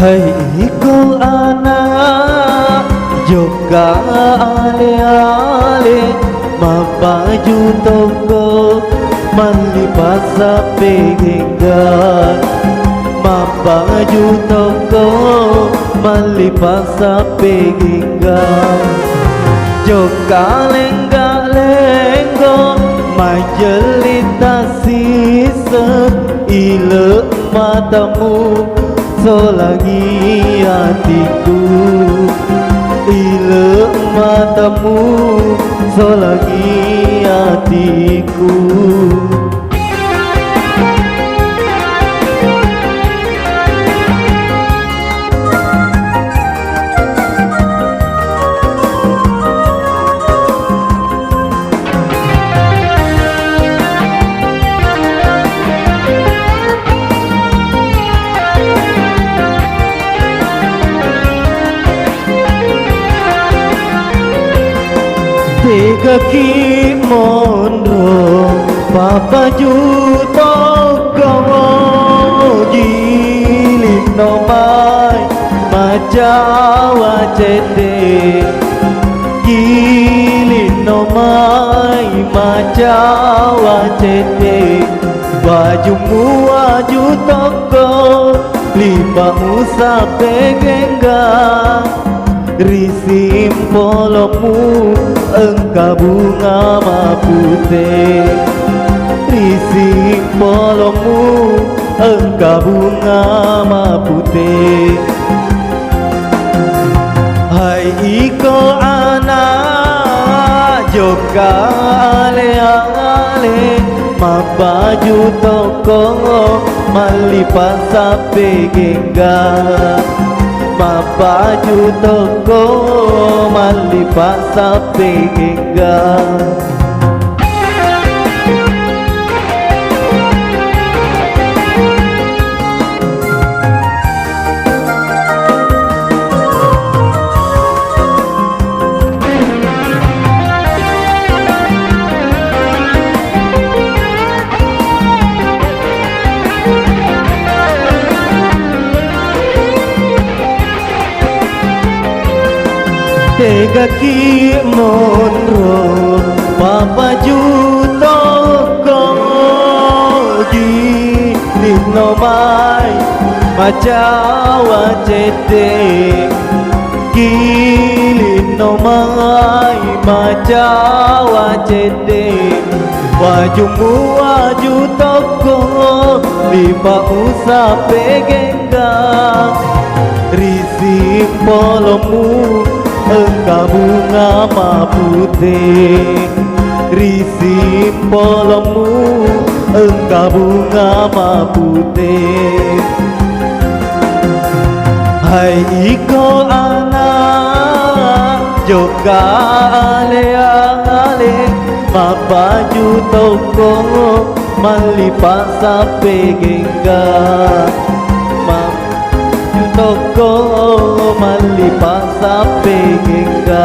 haiku ana yoga ale ale mabaju tonggo malipas sa pinggan mabaju tonggo malipas sa pinggan yoga lengga lenggo majelita sisa ilmu matamu Solangi hatiku. Ila matamu Solangi hatiku kaki mondro papa juto gawa gilim no mai majawa cete gilim no mai majawa cete baju mua juto ko lima usa pegengga risim polokmu engkau bunga mapute risik bolongmu engkau bunga mapute hai iko anak joka ale ale ma baju toko malipas sampai genggam Mapayutog ko malipas sa pinggan. Tega ki monro Papa juto kogi Nino mai Majawa cete Kilino mai Majawa cete Wajumu waju toko Lipa usape genggam Risi polomu engkau bunga maputih Risi polomu engkau bunga maputih Hai iko anak joka ale-ale Mabaju toko malipas sampai genggam Mabaju toko மல்லி பாசா பேகா